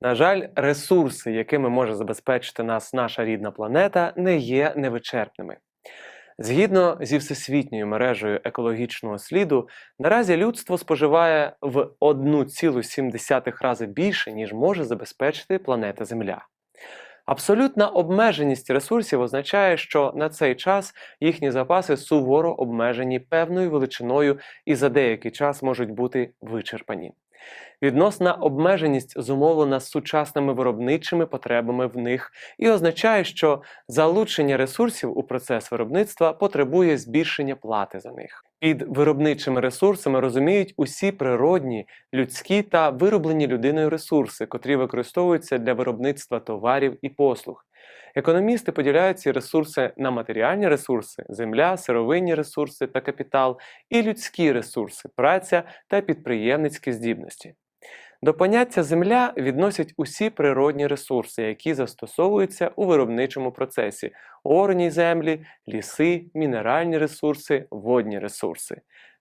На жаль, ресурси, якими може забезпечити нас наша рідна планета, не є невичерпними. Згідно зі всесвітньою мережею екологічного сліду, наразі людство споживає в 1,7 рази більше, ніж може забезпечити планета Земля. Абсолютна обмеженість ресурсів означає, що на цей час їхні запаси суворо обмежені певною величиною і за деякий час можуть бути вичерпані. Відносна обмеженість зумовлена сучасними виробничими потребами в них і означає, що залучення ресурсів у процес виробництва потребує збільшення плати за них. Під виробничими ресурсами розуміють усі природні, людські та вироблені людиною ресурси, котрі використовуються для виробництва товарів і послуг. Економісти поділяють ці ресурси на матеріальні ресурси земля, сировинні ресурси та капітал, і людські ресурси праця та підприємницькі здібності. До поняття земля відносять усі природні ресурси, які застосовуються у виробничому процесі: орні землі, ліси, мінеральні ресурси, водні ресурси.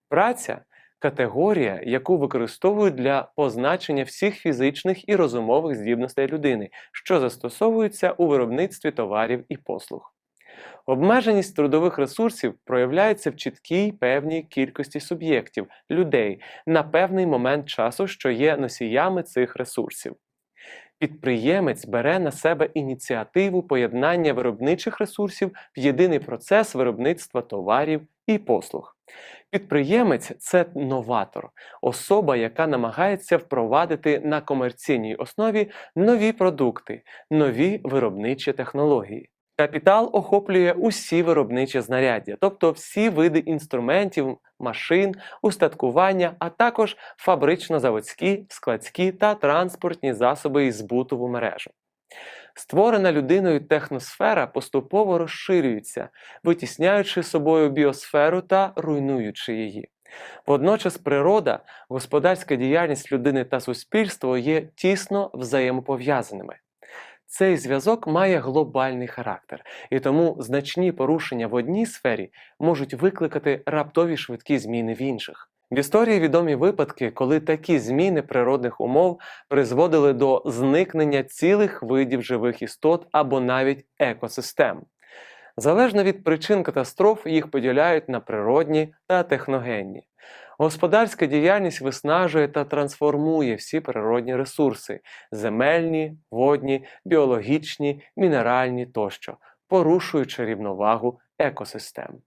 Праця категорія, яку використовують для позначення всіх фізичних і розумових здібностей людини, що застосовуються у виробництві товарів і послуг. Обмеженість трудових ресурсів проявляється в чіткій певній кількості суб'єктів, людей на певний момент часу, що є носіями цих ресурсів. Підприємець бере на себе ініціативу поєднання виробничих ресурсів в єдиний процес виробництва товарів і послуг. Підприємець це новатор, особа, яка намагається впровадити на комерційній основі нові продукти, нові виробничі технології. Капітал охоплює усі виробничі знаряддя, тобто всі види інструментів, машин, устаткування, а також фабрично-заводські, складські та транспортні засоби і збутову мережу. Створена людиною техносфера поступово розширюється, витісняючи собою біосферу та руйнуючи її. Водночас природа, господарська діяльність людини та суспільства є тісно взаємопов'язаними. Цей зв'язок має глобальний характер, і тому значні порушення в одній сфері можуть викликати раптові швидкі зміни в інших. В історії відомі випадки, коли такі зміни природних умов призводили до зникнення цілих видів живих істот або навіть екосистем. Залежно від причин катастроф їх поділяють на природні та техногенні. Господарська діяльність виснажує та трансформує всі природні ресурси земельні, водні, біологічні, мінеральні тощо, порушуючи рівновагу екосистем.